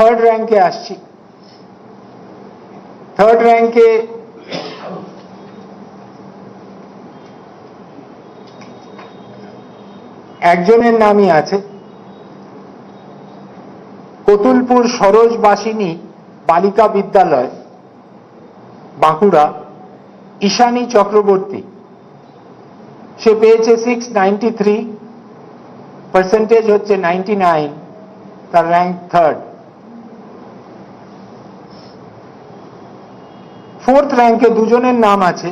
Third র্যাঙ্কে আসছি। Third র্যাঙ্কে একজনের নামই আছে। কতুলপুর সরোজবাসিনী বালিকা বিদ্যালয়, বাঁকুড়া, ঈশানী চক্রবর্তী। সে পেয়েছে সিক্স নাইনটি থ্রি পার্সেন্টেজ হচ্ছে নাইনটি নাইন তার র্যাঙ্ক থার্ড ফোর্থ র্যাঙ্কে দুজনের নাম আছে।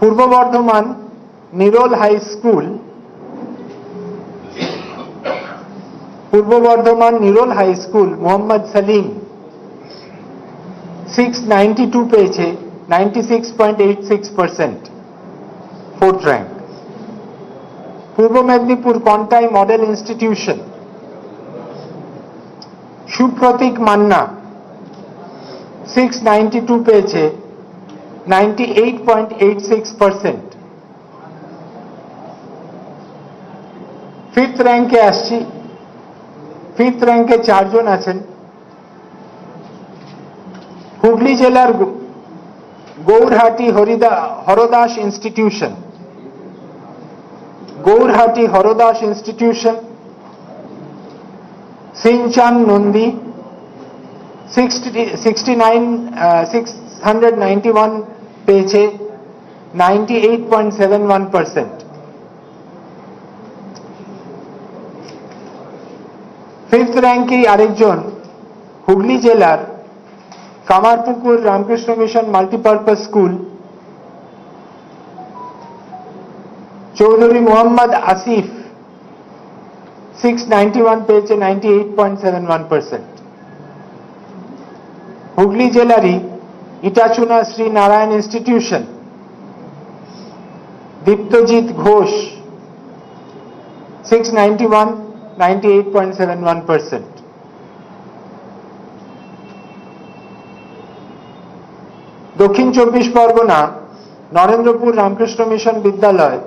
পূর্ব Bardhaman Nirol high school, Purba Bardhaman Nirol high school, Mohammad Salim. Six ninety two পেয়েছে, ninety six point eight six percent fourth rank. Purba Medinipur Contai model institution, Supratik Manna. Six ninety two পেয়েছে, ninety eight fifth র্যাঙ্কে আসছি, fifth র্যাঙ্কে চারজন আছেন। হুগলি জেলার গৌরহাটি হরিদা Hardas institution. Gourhati Hardas institution. Sinchan Nandi. 691 पे फिफ्थ रैंक के Hooghly जिलार Kamarpukur Ramakrishna mission multipurpose school Chowdhury Muhammad Asif 691 पे 98.71 percent Hooghly জেলারই Itachuna Shri Narayan institution. Diptajit Ghosh six ninety one eight point seven one percent Dakshin Chabbish Pargana, Narendrapur Ramakrishna mission Vidyalaya.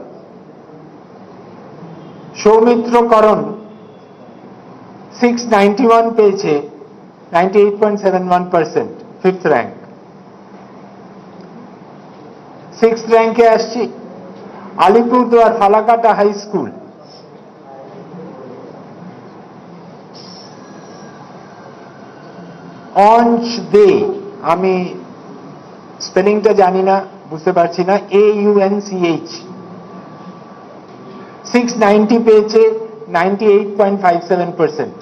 Soumitra Karan six ninety one পেয়েছে। Ninety eight point seven one percent fifth rank আসছি, Alipurduar Falakata high school অঞ্চ দে আমি স্পেলিংটা জানি না, বুঝতে পারছি না A U N C H six ninety পেয়েছে ninety eight point five seven percent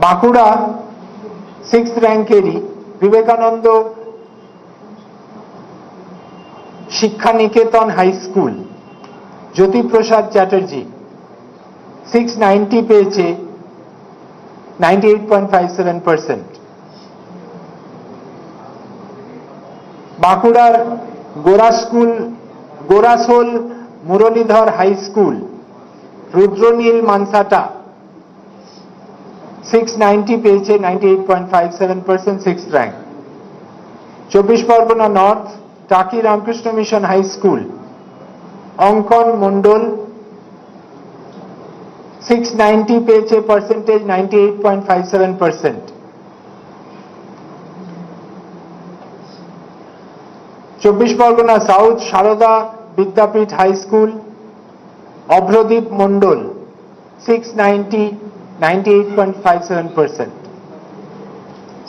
Bankura six র্যাঙ্কেরই Vivekananda Shiksha Niketan high school Jyotiprasad Chatterjee six ninety পেয়েছে ninety eight point five seven percent বাঁকুড়ার Gora school, Gorasol Muralidhar high school Rudranil Mansata six ninety পেয়েছে ninety eight point five seven percent six rank Chabbish Pargana north, Taki Ramakrishna mission high school, Ankan Mondal six ninety পেয়েছে percentage ninety eight point five seven percent চব্বিশ Pargana south Sarada Vidyapith high school Abhradeep Mondal six ninety ninety eight point five seven percent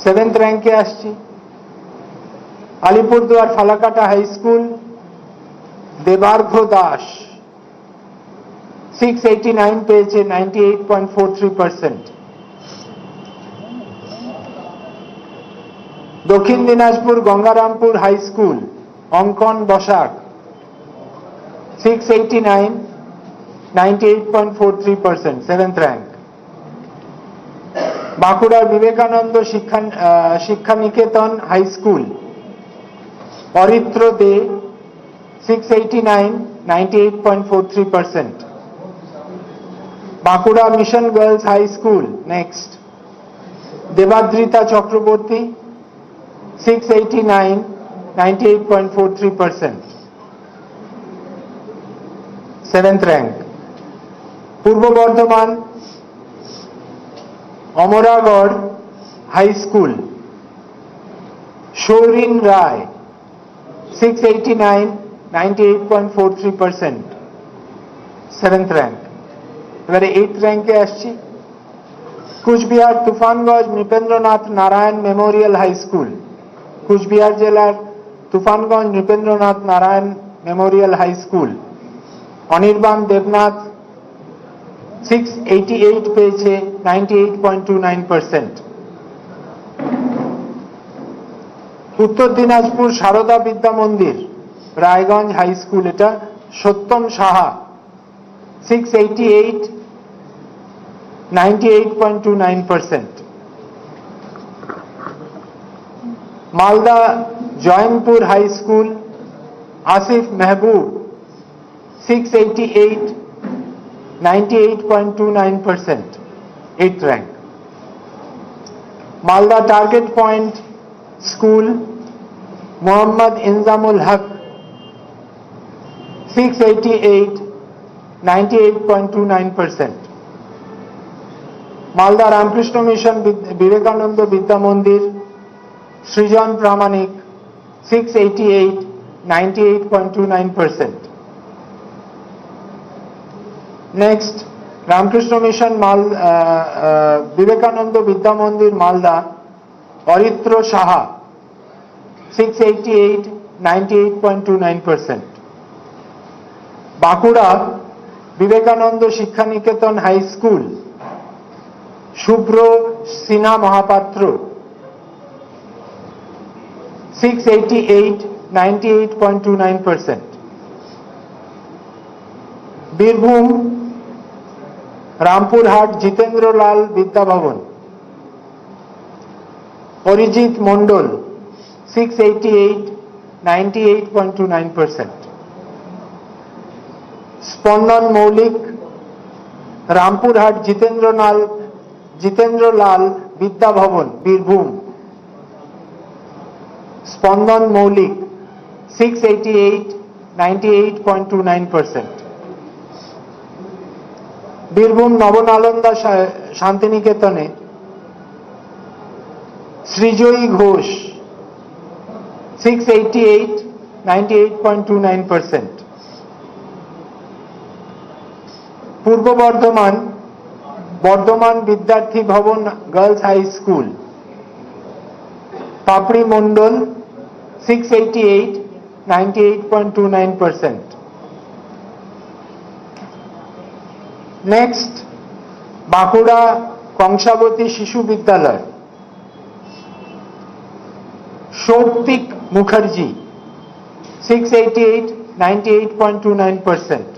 seventh র্যাঙ্কে আসছি Alipurduar Falakata high school Debargha Das six eighty nine পেয়েছে ninety eight point four three percent Dakshin Dinajpur Gangarampur high school Ankan Basak six eighty nine ninety eight point four three percent seventh rank বাঁকুড়ার বিবেকানন্দ শিক্ষা আহ, Shiksha Niketan high school. Aritra De six eighty nine ninety eight point four three percent Bankura mission girls high school next Debadrita Chakraborty six eighty nine ninety eight point four three percent seventh rank Purba Bardhaman Amragarh high school Sourin Roy six eighty nine ninety eight point four three percent seventh rank এবারে eight র্যাঙ্কে আসছি। Coochbehar Tufanganj Nripendranath Narayan memorial high school. Coochbehar জেলার Tufanganj Nripendranath Narayan memorial high school. Anirban Debnath six eighty eight পেয়েছে ninety eight point two nine percent উত্তর Dinajpur Sarada Vidya Mandir, Raiganj high school, এটা Satyam Saha six eighty eight ninety eight point two nine percent Malda Joynpur high school, Asif Mehboob six eighty eight ninety eight point two nine percent eight rank Malda target point school Mohammad Inzamul Haque six eighty eight ninety eight point two nine percent Malda Ramakrishna mission Vivekananda Vidya Mandir Srijan Pramanik six eighty eight ninety eight point two nine percent next Ramakrishna mission মাল Vivekananda Vidya Mandir Malda Aritra Saha six eighty eight ninety eight point two nine percent Bankura Vivekananda Shikshaniketan high school Shubhra Sina Mahapatra six eighty eight ninety eight point two nine percent Birbhum Rampurhat Jitendralal Vidyabhavan. Arijit Mondal six eighty eight ninety eight point two nine percent Spandan Moulik Rampurhat Jitendralal Jitendralal Vidyabhavan, Birbhum. Spandan Moulik six eighty eight ninety eight point two nine percent Birbhum Nabanalanda শান্তিনিকেতনে। Srijoyee Ghosh six eighty eight ninety eight point two nine percent Purba Bardhaman Bardhaman Vidyarthi Bhavan girls high school. Papri Mondal six eighty eight ninety eight point two nine percent next Bankura Kangsabati Shishu Vidyalaya Souptik Mukherjee six eighty eight ninety eight point two nine percent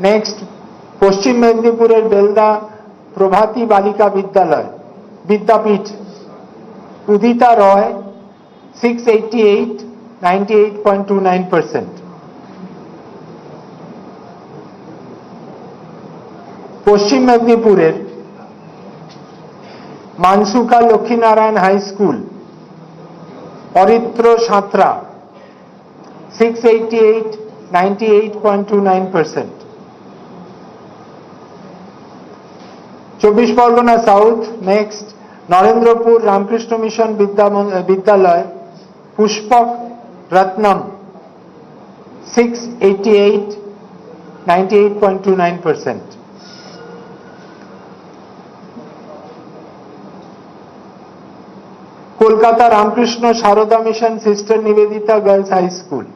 next Paschim মেদিনীপুরের Belda Prabhati Balika Vidyalaya Vidyapith Udita Roy six eighty eight ninety eight point two nine percent Paschim মেদিনীপুরের Mansuka Lakshminarayan high school, Aritra Santra six eighty eight ninety eight point two nine percent Chabbish Pargana south next Narendrapur Ramakrishna mission Vidya Vidyalaya, Pushpak Ratnam six eighty eight ninety eight point two nine percent Kolkata Ramakrishna Sarada mission sister Nivedita girls high school.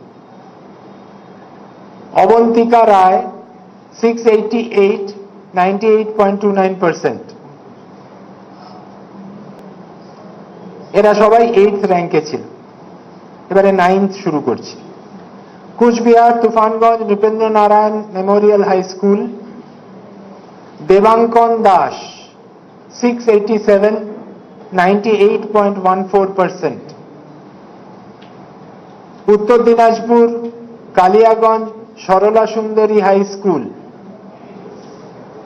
Abantika Roy six eighty eight ninety eight point two nine percent এরা সবাই eight র্যাঙ্কে ছিল। এবারে ninth শুরু করছি। Coochbehar, Tufanganj Nripendra Narayan memorial high school. Debankan Das six eighty seven ninety eight point one four percent Uttar Dinajpur Kaliaganj Sarala সুন্দরী high school.